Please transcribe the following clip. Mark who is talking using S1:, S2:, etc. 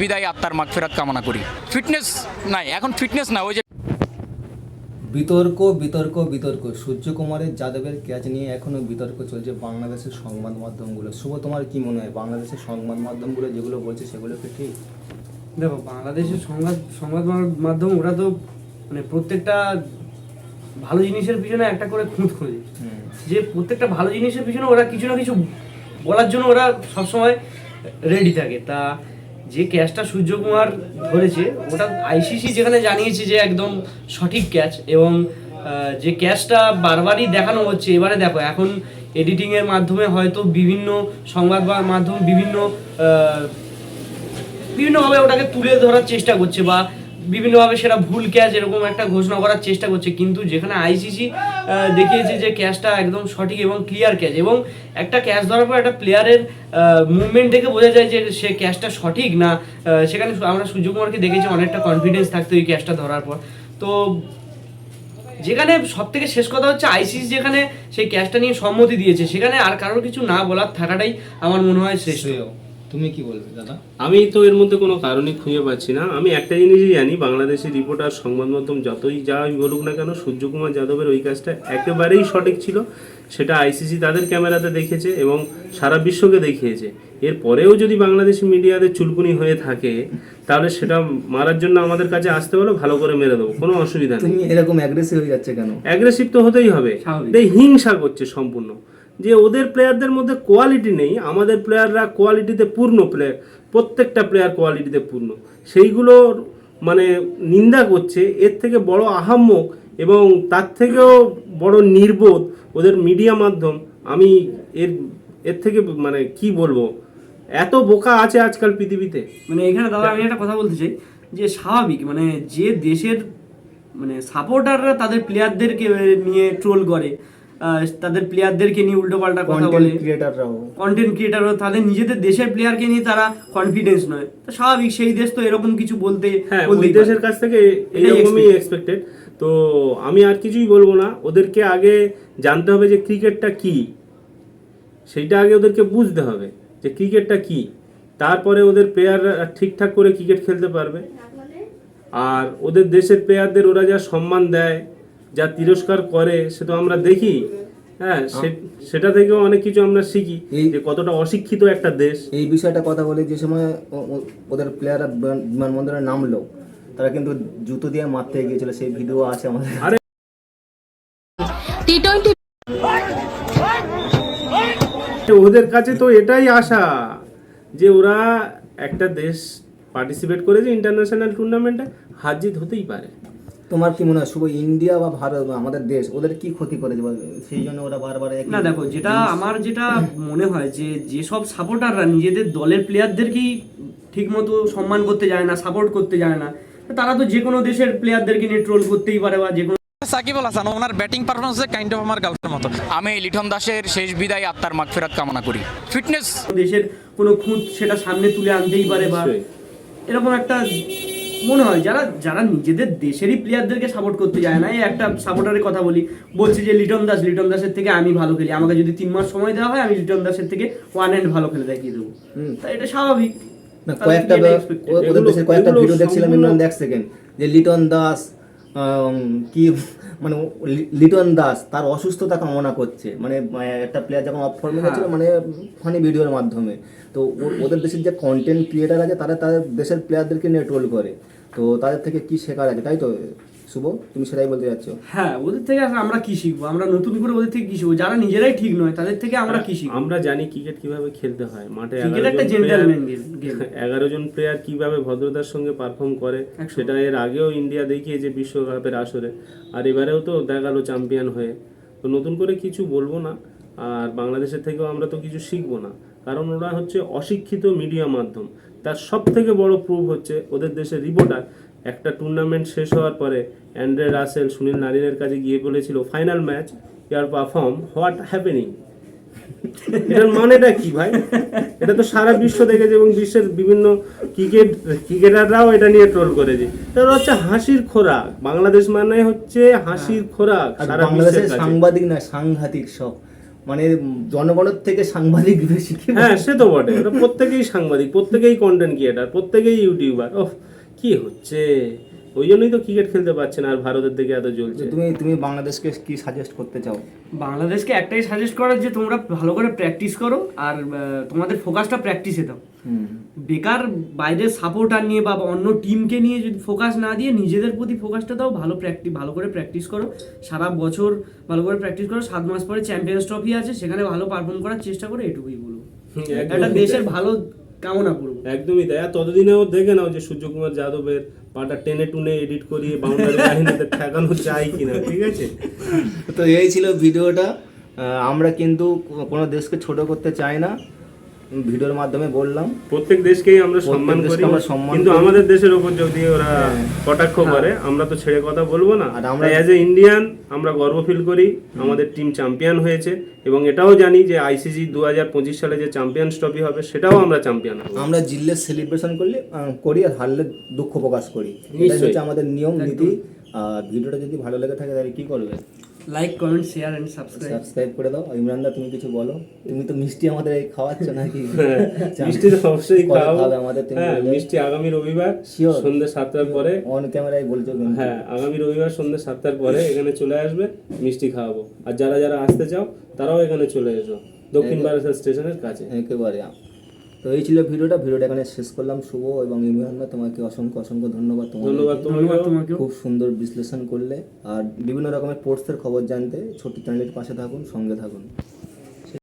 S1: বিদায় আত্মার মাগফেরাত কামনা করি। ফিটনেস নাই এখন ফিটনেস না ওই যে
S2: বিতর্ক বিতর্ক বিতর্ক। সূর্যকুমারের যাদবের ক্যাচ নিয়ে এখনও বিতর্ক চলছে বাংলাদেশের সংবাদ মাধ্যমগুলো। শুভ তোমার কি মনে হয়? বাংলাদেশের সংবাদ মাধ্যমগুলো যেগুলো বলছে সেগুলো কি ঠিক?
S3: দেখো বাংলাদেশের সংবাদ সংবাদ মাধ্যম ওরা তো মানে প্রত্যেকটা ভালো জিনিসের পিছনে একটা করে খুঁত খোঁজে। যে প্রত্যেকটা ভালো জিনিসের পিছনে ওরা কিছু না কিছু বলার জন্য ওরা সবসময় রেডি থাকে। তা যে ক্যাচটা সূর্যকুমার ধরেছে, ওটা আইসিসি যেখানে জানিয়েছে যে একদম সঠিক ক্যাচ এবং যে ক্যাচটা বারবারই দেখানো হচ্ছে, এবারে দেখো, এখন এডিটিংয়ের মাধ্যমে হয়তো বিভিন্ন সংবাদ বা- মাধ্যম বিভিন্ন বিভিন্নভাবে ওটাকে তুলে ধরার চেষ্টা করছে বা বিভিন্নভাবে সেটা ভুল ক্যাচ এরকম একটা ঘোষণা করার চেষ্টা করছে। কিন্তু যেখানে আইসিসি দেখিয়েছে যে ক্যাচটা একদম সঠিক এবং ক্লিয়ার ক্যাচ এবং একটা ক্যাচ ধরার পর একটা প্লেয়ারের মুভমেন্ট দেখে বোঝা যায় যে সে ক্যাচটা সঠিক না সেখানে আমরা সূর্যকুমারকে দেখেছি অনেকটা কনফিডেন্স থাকতো এই ক্যাচটা ধরার পর। তো যেখানে সব থেকে শেষ কথা হচ্ছে আইসিসি যেখানে সেই ক্যাচটা নিয়ে সম্মতি দিয়েছে, সেখানে আর কারোর কিছু না বলার থাকাটাই আমার মনে হয় শ্রেষ্ঠ।
S2: তুমি কি বলবে দাদা?
S4: আমি তো এর মধ্যে কোনো কারণই খুঁজে পাচ্ছি না। আমি একটা জিনিসই জানি বাংলাদেশের রিপোর্টার সংবাদ মাধ্যম যতই যাই বলুক না কেন সূর্যকুমার যাদবের ওই কাজটা একেবারেই সঠিক ছিল। সেটা আইসিসি তাদের ক্যামেরাতে দেখেছে এবং সারা বিশ্বকে দেখিয়েছে। এরপরেও যদি বাংলাদেশি মিডিয়াতে চুলকুনি হয়ে থাকে তাহলে সেটা মারার জন্য আমাদের কাছে আসতে হলে ভালো করে মেরে দেবো কোনো অসুবিধা নেই।
S2: এরকম অ্যাগ্রেসিভ হয়ে যাচ্ছে কেন?
S4: অ্যাগ্রেসিভ তো হতেই হবে। হিংসা করছে সম্পূর্ণ। যে ওদের প্লেয়ারদের মধ্যে কোয়ালিটি নেই, আমাদের প্লেয়াররা কোয়ালিটিতে পূর্ণ প্লেয়ার প্রত্যেকটা প্লেয়ার কোয়ালিটিতে পূর্ণ। সেইগুলোর মানে নিন্দা করছে, এর থেকে বড় আহাম্মক এবং তার থেকেও বড় নির্বোধ ওদের মিডিয়া মাধ্যম, আমি এর এর থেকে মানে কি বলব, এত বোকা আছে আজকাল পৃথিবীতে।
S3: মানে এখানে দাদা, আমি একটা কথা বলতে চাই, যে স্বাভাবিক মানে যে দেশের মানে সাপোর্টাররা তাদের প্লেয়ারদেরকে নিয়ে ট্রোল করে তাদের প্লেয়ারদেরকে নিয়ে উল্টোপাল্টা কথা বলে।
S2: কন্টেন্ট
S3: ক্রিয়েটারও তাদের নিজেদের দেশের প্লেয়ারকে নিয়ে তারা কনফিডেন্স নয়। তো স্বাভাবিক সেই দেশ তো এরকম কিছু বলতে
S4: হ্যাঁ ওই দেশের কাছ থেকে
S3: এটাই
S4: এইরকমই এক্সপেক্টেড তো আমি আর কিছুই বলব না। ওদেরকে আগে জানতে হবে যে ক্রিকেটটা কি। সেইটা আগে ওদেরকে বুঝতে হবে যে ক্রিকেটটা কি। তারপরে ওদের প্লেয়াররা ঠিকঠাক করে ক্রিকেট খেলতে পারবে। আর ওদের দেশের প্লেয়ারদের ওরা যা সম্মান দেয় যা তিরস্কার করে সে তো আমরা দেখি। হ্যাঁ সে- সেটা থেকেও অনেক কিছু আমরা শিখি
S2: এই-
S4: যে কতটা অশিক্ষিত একটা দেশ।
S2: এই বিষয়টা কথা বলে যে সময় ওদের প্লেয়াররা বিমানবন্দরে নামলো তারা কিন্তু জুতো দিয়ে মারতে গিয়েছিল সেই ভিডিও আছে আমাদের।
S4: আরে
S5: টি টোয়েন্টি
S4: ওদের কাছে তো এটাই আশা যে ওরা একটা দেশ পার্টিসিপেট করেছে ইন্টারন্যাশনাল টুর্নামেন্টে হার জিত হতেই পারে।
S2: তোমার কি মনে হয় শুধু ইন্ডিয়া বা ভারত বা আমাদের দেশ ওদের কি ক্ষতি করেছে? সেই জন্য ওরা বারবার
S3: না দেখো যেটা আমার যেটা মনে হয় যে যেসব সাপোর্টাররা নিজেদের দলের প্লেয়ারদেরকেই ঠিকমতো সম্মান করতে যায় না সাপোর্ট করতে যায় না। তারা তো যে কোনো দেশের প্লেয়ারদেরকে নিয়ে ট্রোল করতেই পারে বা যে কোনো
S1: সাকিব আল হাসান ওনার ব্যাটিং পারফরমেন্স কাইন্ড অফ আমার গার্লফ্রেন্ড মতো। আমি লিটন দাসের শেষ বিদায় আত্মার মাগফেরাত কামনা করি। ফিটনেস
S3: দেশের কোনো খুঁত সেটা সামনে তুলে আনতেই পারে বা এরকম একটা মনে হয় যারা যারা নিজেদের দেশেরই প্লেয়ারদেরকে সাপোর্ট করতে যায় না এই একটা সাপোর্টারের কথা বলি। বলছি যে লিটন দাস লিটন দাসের থেকে আমি ভালো খেলি। আমাকে যদি তিন মাস সময় দেওয়া হয় আমি লিটন দাসের থেকে ওয়ান হ্যান্ড ভালো খেলে দেখিয়ে দেবো। তা এটা স্বাভাবিক।
S2: না কয়েকটা ওদের দেশের কয়েকটা ভিডিও দেখছিলাম ইমরান এক সেকেন্ড যে লিটন দাস কি মানে লিটন দাস তার অসুস্থতা কামনা করছে। মানে একটা প্লেয়ার যখন অফ ফর্মে গেছিল মানে ফানি ভিডিওর মাধ্যমে। তো ও- ওদের দেশের যে কন্টেন্ট ক্রিয়েটার আছে তারা তাদের দেশের প্লেয়ারদেরকে নিয়ে ট্রোল করে। তো তাদের থেকে কি শেখার আছে? তাই তো শুভ তুমি সেটাই বলতে যাচ্ছ।
S3: হ্যাঁ ওদের থেকে আমরা কি শিখব? আমরা নতুন করে ওদের থেকে কি শিখব? যারা নিজেরাই ঠিক নয় তাদের থেকে আমরা কি শিখব?
S4: আমরা জানি ক্রিকেট কীভাবে খেলতে হয়। মাঠে
S3: একটা
S4: জন
S3: গেম
S4: এগারো জন প্লেয়ার কীভাবে ভদ্রতার সঙ্গে পারফর্ম করে সেটা এর আগেও ইন্ডিয়া দেখিয়েছে বিশ্বকাপের আসরে। আর এবারেও তো দেখাল চ্যাম্পিয়ন হয়ে। তো নতুন করে কিছু বলব না আর বাংলাদেশের থেকেও আমরা তো কিছু শিখব না। কারণ ওরা হচ্ছে অশিক্ষিত মিডিয়া মাধ্যম। তার সব থেকে বড় প্রুফ হচ্ছে ওদের দেশের রিপোর্টার একটা টুর্নামেন্ট শেষ হওয়ার পরে অ্যান্ড্রে রাসেল সুনীল নারিনের কাছে গিয়ে বলেছিল final match year perform what happening এটার মানেটা কি ভাই? এটা তো সারা বিশ্ব দেখেছে এবং বিশ্বের বিভিন্ন ক্রিকেট ক্রিকেটাররাও এটা নিয়ে ট্রোল করেছে। তার হচ্ছে হাসির খোরাক। বাংলাদেশ মানে হচ্ছে হাসির খোরাক সারা বিশ্বের
S2: সাংবাদিক না সাংঘাতিক সব। মানে জনগণের থেকে সাংবাদিক বেশি
S4: হ্যাঁ সে তো বটে। প্রত্যেকেই সাংবাদিক প্রত্যেকেই কন্টেন্ট ক্রিয়েটার প্রত্যেকেই ইউটিউবার ও কি হচ্ছে? ওই জন্যই তো ক্রিকেট খেলতে পারছে না আর ভারতের দিকে এত জ্বলছে।
S2: তুমি তুমি বাংলাদেশকে কি সাজেস্ট করতে চাও?
S3: বাংলাদেশকে একটাই সাজেস্ট করার যে তোমরা ভালো করে প্র্যাকটিস করো আর তোমাদের ফোকাসটা প্র্যাকটিসে দাও। বেকার বাইরের সাপোর্টার নিয়ে বা অন্য টিমকে নিয়ে যদি ফোকাস না দিয়ে নিজেদের প্রতি ফোকাসটা দাও ভালো প্র্যাকটিস ভালো করে প্র্যাকটিস করো। সারা বছর ভালো করে প্র্যাকটিস করো। সাত মাস পরে চ্যাম্পিয়ন্স ট্রফি আছে সেখানে ভালো পারফর্ম করার চেষ্টা করো এটুকুই বলব। একটা দেশের ভালো কামনা করব।
S4: একদমই তাই। আর ততদিনেও দেখে নাও যে সূর্যকুমার যাদবের পাটা টেনে টুনে এডিট করিয়ে বাউন্ডারি বাহিনীতে ঠেকানো যায় কিনা ঠিক আছে?
S2: তো এই ছিল ভিডিওটা। আহ, আমরা কিন্তু কোনো দেশকে ছোট করতে চাই না। ভিডিওর মাধ্যমে বললাম।
S4: প্রত্যেক দেশকেই আমরা সম্মান করি।
S2: আমরা সম্মান
S4: কিন্তু আমাদের দেশের উপর যদি ওরা
S2: হ্যাঁ।
S4: কটাক্ষ করে আমরা তো ছেড়ে কথা বলব না।
S2: আর আমরা-
S4: অ্যাজ এ ইন্ডিয়ান আমরা গর্ব ফিল করি। আমাদের টিম চ্যাম্পিয়ন হয়েছে। এবং এটাও জানি যে আইসিসি দু হাজার পঁচিশ সালে যে চ্যাম্পিয়ন্স ট্রফি হবে সেটাও আমরা চ্যাম্পিয়ন হব।
S2: আমরা জিতলে সেলিব্রেশন করলে করি আর হারলে দুঃখ প্রকাশ করি। এটা
S4: নিশ্চয়ই।
S2: হচ্ছে আমাদের নিয়ম নীতি। আর ভিডিওটা যদি ভালো লেগে থাকে তাহলে কি করবে?
S3: Like comment share and subscribe
S2: subscribe করে দাও। ইমরান দা তুমি কিছু বলো? তুমি তো মিষ্টি আমাদের খাওয়াচ্ছ নাকি?
S4: মিষ্টি তো অবশ্যই খাওয়াবো।
S2: আমাদের তুমি
S4: হ্যাঁ মিষ্টি আগামী রবিবার. সন্ধ্যে সাতটার পরে।
S2: অন ক্যামেরায় বলছো
S4: হ্যাঁ আগামী রবিবার সন্ধ্যে সাতটার পরে এখানে চলে আসবে মিষ্টি খাওয়াবো। আর যারা যারা আসতে চাও তারাও এখানে চলে এসো। দক্ষিণ বারাসাত স্টেশনের কাছে।
S2: একেবারে তো এই ছিল ভিডিওটা। ভিডিওটা এখানে শেষ করলাম। শুভ এবং ইমরান দা তোমাকে অসংখ্য অসংখ্য ধন্যবাদ।
S4: ধন্যবাদ তোমাকে
S2: খুব সুন্দর বিশ্লেষণ করলে। আর বিভিন্ন রকমের স্পোর্টসের খবর জানতে ছোট্ট চ্যানেলের পাশে থাকুন সঙ্গে থাকুন।